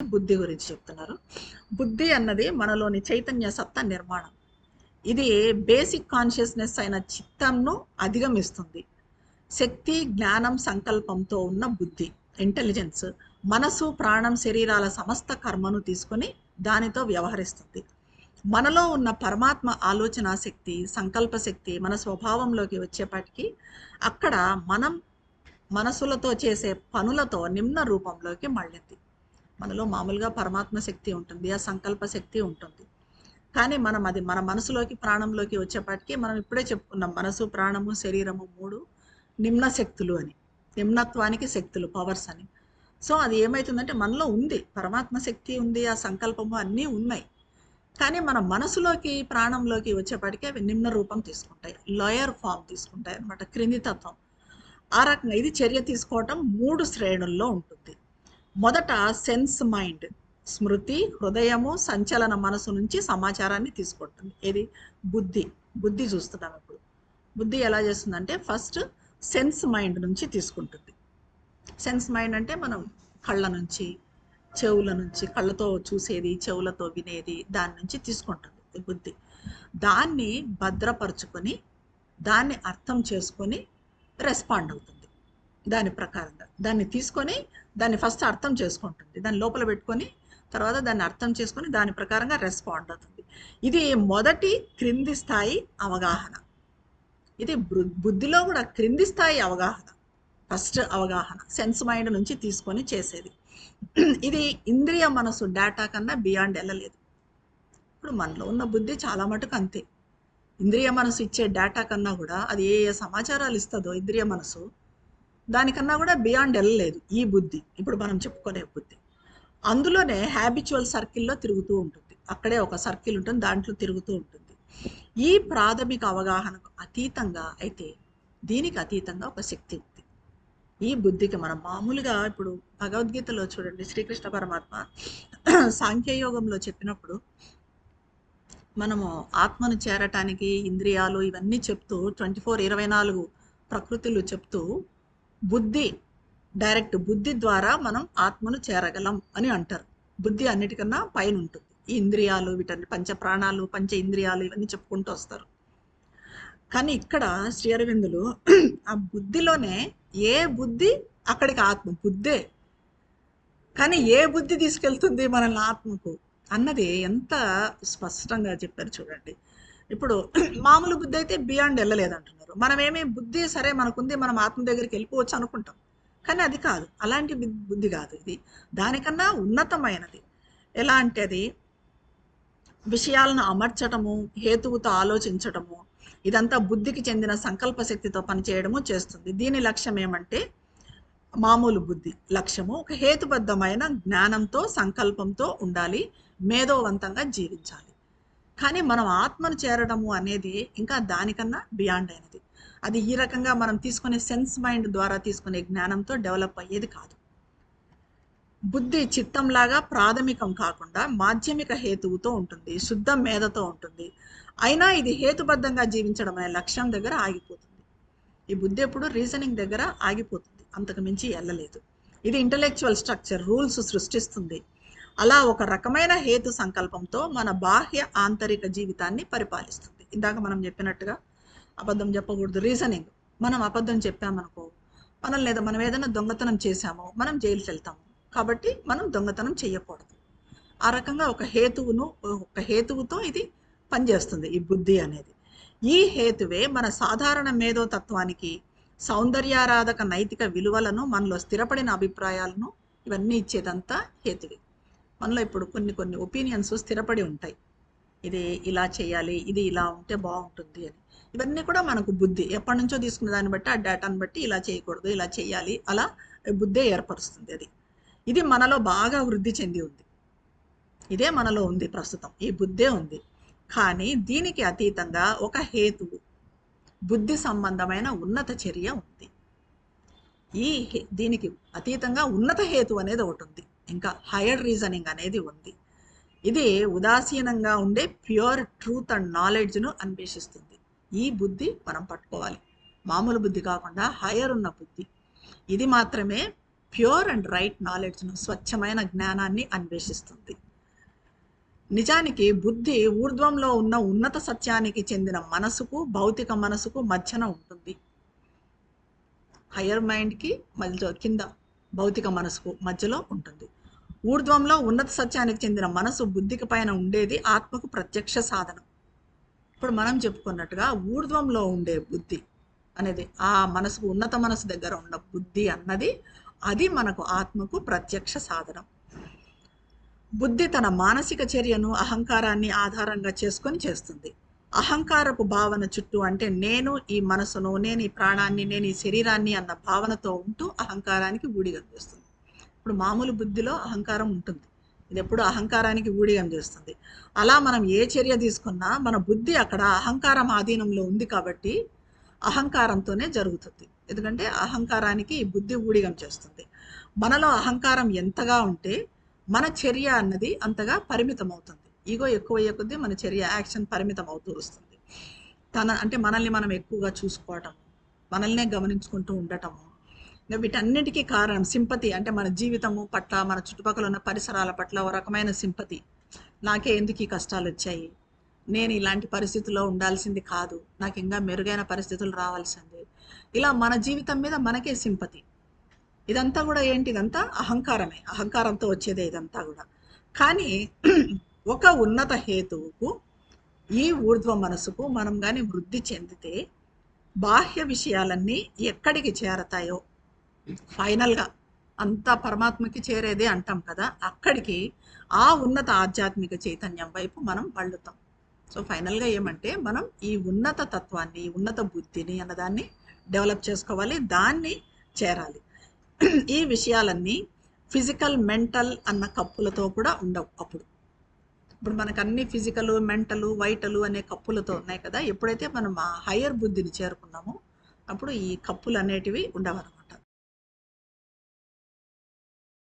బుద్ధి గురించి చెప్తున్నారు. బుద్ధి అన్నది మనలోని చైతన్య సత్తా నిర్మాణం. ఇది బేసిక్ కాన్షియస్నెస్ అయిన చిత్తంను అధిగమిస్తుంది. శక్తి జ్ఞానం సంకల్పంతో ఉన్న బుద్ధి ఇంటెలిజెన్స్ మనసు ప్రాణం శరీరాల సమస్త కర్మను తీసుకొని దానితో వ్యవహరిస్తుంది. మనలో ఉన్న పరమాత్మ ఆలోచన శక్తి సంకల్ప శక్తి మన స్వభావంలోకి వచ్చేపాటికి అక్కడ మనం మనసులతో చేసే పనులతో నిమ్న రూపంలోకి మళ్ళింది. మనలో మామూలుగా పరమాత్మ శక్తి ఉంటుంది ఆ సంకల్ప శక్తి ఉంటుంది. కానీ మనం అది మన మనసులోకి ప్రాణంలోకి వచ్చేపాటికి మనం ఇప్పుడే చెప్పుకున్నాం మనసు ప్రాణము శరీరము మూడు నిమ్న శక్తులు అని. నిమ్నత్వానికి శక్తులు పవర్స్ అని. సో అది ఏమవుతుందంటే మనలో ఉంది పరమాత్మ శక్తి ఉంది ఆ సంకల్పము అన్నీ ఉన్నాయి. కానీ మన మనసులోకి ప్రాణంలోకి వచ్చేపాటికి అవి నిమ్న రూపం తీసుకుంటాయి లోయర్ ఫామ్ తీసుకుంటాయి అనమాట క్రింది తత్వం. ఆ రకంగా ఇది చర్య తీసుకోవటం మూడు శ్రేణుల్లో ఉంటుంది. మొదట సెన్స్ మైండ్ స్మృతి హృదయము సంచలన మనసు నుంచి సమాచారాన్ని తీసుకుంటుంది ఇది బుద్ధి. బుద్ధి చూస్తున్నాం ఇప్పుడు. బుద్ధి ఎలా చేస్తుందంటే ఫస్ట్ సెన్స్ మైండ్ నుంచి తీసుకుంటుంది. సెన్స్ మైండ్ అంటే మనం కళ్ళ నుంచి చెవుల నుంచి కళ్ళతో చూసేది చెవులతో వినేది దాని నుంచి తీసుకుంటుంది బుద్ధి. దాన్ని భద్రపరుచుకొని దాన్ని అర్థం చేసుకొని రెస్పాండ్ అవుతుంది. దాని ప్రకారంగా. దాన్ని తీసుకొని దాన్ని ఫస్ట్ అర్థం చేసుకుంటుంది. దాన్ని లోపల పెట్టుకొని తర్వాత దాన్ని అర్థం చేసుకొని దాని ప్రకారంగా రెస్పాండ్ అవుతుంది. ఇది మొదటి క్రింది స్థాయి అవగాహన. ఇది బుద్ధిలో కూడా క్రింది స్థాయి అవగాహన. ఫస్ట్ అవగాహన. సెన్స్ మైండ్ నుంచి తీసుకొని చేసేది. ఇది ఇంద్రియ మనసు డేటా కన్నా బియాండ్ వెళ్ళలేదు. ఇప్పుడు మనలో ఉన్న బుద్ధి చాలా మటుకు అంతే. ఇంద్రియ మనసు ఇచ్చే డేటా కన్నా కూడా అది ఏ ఏ సమాచారాలు ఇస్తుందో ఇంద్రియ మనసు దానికన్నా కూడా బియాండ్ వెళ్ళలేదు ఈ బుద్ధి. ఇప్పుడు మనం చెప్పుకునే బుద్ధి. అందులోనే హ్యాబిచువల్ సర్కిల్లో తిరుగుతూ ఉంటుంది. అక్కడే ఒక సర్కిల్ ఉంటుంది దాంట్లో తిరుగుతూ ఉంటుంది. ఈ ప్రాథమిక అవగాహనకు అతీతంగా అయితే దీనికి అతీతంగా ఒక శక్తి ఉంది. ఈ బుద్ధికి మనం మామూలుగా ఇప్పుడు భగవద్గీతలో చూడండి శ్రీకృష్ణ పరమాత్మ సాంఖ్యయోగంలో చెప్పినప్పుడు మనము ఆత్మను చేరటానికి ఇంద్రియాలు ఇవన్నీ చెప్తూ ట్వంటీ ఫోర్ ఇరవై నాలుగు ప్రకృతులు చెప్తూ బుద్ధి డైరెక్ట్ బుద్ధి ద్వారా మనం ఆత్మను చేరగలం అని అంటారు. బుద్ధి అన్నిటికన్నా పైన ఉంటుంది ఈ ఇంద్రియాలు వీటన్ని పంచ ప్రాణాలు పంచ ఇంద్రియాలు ఇవన్నీ చెప్పుకుంటూ వస్తారు. కానీ ఇక్కడ శ్రీ అరవిందులు ఆ బుద్ధిలోనే ఏ బుద్ధి అక్కడికి ఆత్మ బుద్ధే. కానీ ఏ బుద్ధి తీసుకెళ్తుంది మనల్ని ఆత్మకు? అన్నది ఎంత స్పష్టంగా చెప్పారు చూడండి. ఇప్పుడు మామూలు బుద్ధి అయితే బియాండ్ వెళ్ళలేదు అంటున్నారు మనమేమి బుద్ధి సరే మనకుంది మనం ఆత్మ దగ్గరికి వెళ్ళిపోవచ్చు అనుకుంటాం. కానీ అది కాదు. అలాంటి బుద్ధి- బుద్ధి కాదు ఇది. దానికన్నా ఉన్నతమైనది. ఎలా అంటే అది విషయాలను అమర్చటము హేతువుతో ఆలోచించటము ఇదంతా బుద్ధికి చెందిన సంకల్ప శక్తితో పనిచేయడము చేస్తుంది. దీని లక్ష్యం ఏమంటే మామూలు బుద్ధి లక్ష్యము ఒక హేతుబద్ధమైన జ్ఞానంతో సంకల్పంతో ఉండాలి మేధోవంతంగా జీవించాలి. కానీ మనం ఆత్మను చేరడము అనేది ఇంకా దానికన్నా బియాండ్ అయినది. అది ఈ రకంగా మనం తీసుకునే సెన్స్ మైండ్ ద్వారా తీసుకునే జ్ఞానంతో డెవలప్ అయ్యేది కాదు. బుద్ధి చిత్తంలాగా ప్రాథమికం కాకుండా మాధ్యమిక హేతువుతో ఉంటుంది శుద్ధ మేధతో ఉంటుంది. అయినా ఇది హేతుబద్ధంగా జీవించడం అనే లక్ష్యం దగ్గర ఆగిపోతుంది. ఈ బుద్ధి ఎప్పుడు రీజనింగ్ దగ్గర ఆగిపోతుంది. అంతకు మించి వెళ్ళలేదు ఇది ఇంటలెక్చువల్ స్ట్రక్చర్ రూల్స్ సృష్టిస్తుంది. అలా ఒక రకమైన హేతు సంకల్పంతో మన బాహ్య ఆంతరిక జీవితాన్ని పరిపాలిస్తుంది. ఇందాక మనం చెప్పినట్టుగా అబద్ధం చెప్పకూడదు రీజనింగ్. మనం అబద్ధం చెప్పామనుకో మనం లేదా మనం ఏదైనా దొంగతనం చేశామో మనం జైలుకి వెళ్తాము. కాబట్టి మనం దొంగతనం చేయకూడదు. ఆ రకంగా ఒక హేతువును ఒక హేతువుతో ఇది పనిచేస్తుంది ఈ బుద్ధి అనేది. ఈ హేతువే మన సాధారణ మేధోతత్వానికి సౌందర్యారాధక నైతిక విలువలను మనలో స్థిరపడిన అభిప్రాయాలను ఇవన్నీ ఇచ్చేదంతా హేతువే. మనలో ఇప్పుడు కొన్ని కొన్ని ఒపీనియన్స్ స్థిరపడి ఉంటాయి. ఇది ఇలా చేయాలి ఇది ఇలా ఉంటే బాగుంటుంది అని. ఇవన్నీ కూడా మనకు బుద్ధి. ఎప్పటి నుంచో తీసుకున్న దాన్ని బట్టి ఆ డేటాను బట్టి ఇలా చేయకూడదు ఇలా చేయాలి అలా బుద్ధే ఏర్పరుస్తుంది అది. ఇది మనలో బాగా వృద్ధి చెంది ఉంది. ఇదే మనలో ఉంది ప్రస్తుతం. ఈ బుద్ధే ఉంది. కానీ దీనికి అతీతంగా ఒక హేతువు బుద్ధి సంబంధమైన ఉన్నత చర్య ఉంది. ఈ దీనికి అతీతంగా ఉన్నత హేతు అనేది ఒకటి ఉంది. ఇంకా హయర్ రీజనింగ్ అనేది ఉంది. ఇది ఉదాసీనంగా ఉండే ప్యూర్ ట్రూత్ అండ్ నాలెడ్జ్ను అన్వేషిస్తుంది. ఈ బుద్ధి మనం పట్టుకోవాలి. మామూలు బుద్ధి కాకుండా హయర్ ఉన్న బుద్ధి. ఇది మాత్రమే ప్యూర్ అండ్ రైట్ నాలెడ్జ్ను స్వచ్ఛమైన జ్ఞానాన్ని అన్వేషిస్తుంది. నిజానికి బుద్ధి ఊర్ధ్వంలో ఉన్న ఉన్నత సత్యానికి చెందిన మనసుకు భౌతిక మనసుకు మధ్యన ఉంటుంది. హయ్యర్ మైండ్కి మధ్య కింద భౌతిక మనసుకు మధ్యలో ఉంటుంది. ఊర్ధ్వంలో ఉన్నత సత్యానికి చెందిన మనసు బుద్ధికి పైన ఉండేది ఆత్మకు ప్రత్యక్ష సాధనం. ఇప్పుడు మనం చెప్పుకున్నట్టుగా ఊర్ధ్వంలో ఉండే బుద్ధి అనేది ఆ మనసుకు ఉన్నత మనసు దగ్గర ఉన్న బుద్ధి అన్నది అది మనకు ఆత్మకు ప్రత్యక్ష సాధనం. బుద్ధి తన మానసిక చర్యను అహంకారాన్ని ఆధారంగా చేసుకొని చేస్తుంది. అహంకారపు భావన చుట్టూ అంటే నేను ఈ మనసును నేను ఈ ప్రాణాన్ని నేను ఈ శరీరాన్ని అన్న భావనతో ఉంటూ అహంకారానికి ఊడిగం చేస్తుంది ఇప్పుడు మామూలు బుద్ధిలో అహంకారం ఉంటుంది. ఇది ఎప్పుడు అహంకారానికి ఊడిగం చేస్తుంది. అలా మనం ఏ చర్య తీసుకున్నా మన బుద్ధి అక్కడ అహంకారం ఆధీనంలో ఉంది కాబట్టి అహంకారంతోనే జరుగుతుంది. ఎందుకంటే అహంకారానికి ఈ బుద్ధి ఊడిగం చేస్తుంది. మనలో అహంకారం ఎంతగా ఉంటే మన చర్య అన్నది అంతగా పరిమితం అవుతుంది ఈగో ఎక్కువయ్యే కొద్దీ మన చర్య యాక్షన్ పరిమితం అవుతూ వస్తుంది. తన అంటే మనల్ని మనం ఎక్కువగా చూసుకోవటం మనల్నే గమనించుకుంటూ ఉండటము వీటన్నిటికీ కారణం సింపతి అంటే మన జీవితము పట్ల మన చుట్టుపక్కల ఉన్న పరిసరాల పట్ల ఒక రకమైన సింపతి. నాకే ఎందుకు ఈ కష్టాలు వచ్చాయి నేను ఇలాంటి పరిస్థితుల్లో ఉండాల్సింది కాదు. నాకు ఇంకా మెరుగైన పరిస్థితులు రావాల్సింది. ఇలా మన జీవితం మీద మనకే సింపతి. ఇదంతా కూడా ఏంటి? ఇదంతా అహంకారమే. అహంకారంతో వచ్చేదే ఇదంతా కూడా. కానీ ఒక ఉన్నత హేతువుకు ఈ ఊర్ధ్వ మనసుకు మనం కానీ వృద్ధి చెందితే బాహ్య విషయాలన్నీ ఎక్కడికి చేరతాయో ఫైనల్గా అంతా పరమాత్మకి చేరేదే అంటాం కదా అక్కడికి ఆ ఉన్నత ఆధ్యాత్మిక చైతన్యం వైపు మనం పళ్ళుతాం సో ఫైనల్గా ఏమంటే మనం ఈ ఉన్నత తత్వాన్ని ఉన్నత బుద్ధిని అన్నదాన్ని డెవలప్ చేసుకోవాలి దాన్ని చేరాలి. ఈ విషయాలన్నీ ఫిజికల్ మెంటల్ అన్న కప్పులతో కూడా ఉండవు అప్పుడు. ఇప్పుడు మనకు అన్ని ఫిజికల్ మెంటల్ వైటలు అనే కప్పులతో ఉన్నాయి కదా ఎప్పుడైతే మనం ఆ హయ్యర్ బుద్ధిని చేరుకున్నామో అప్పుడు ఈ కప్పులు అనేటివి ఉండవన్నమాట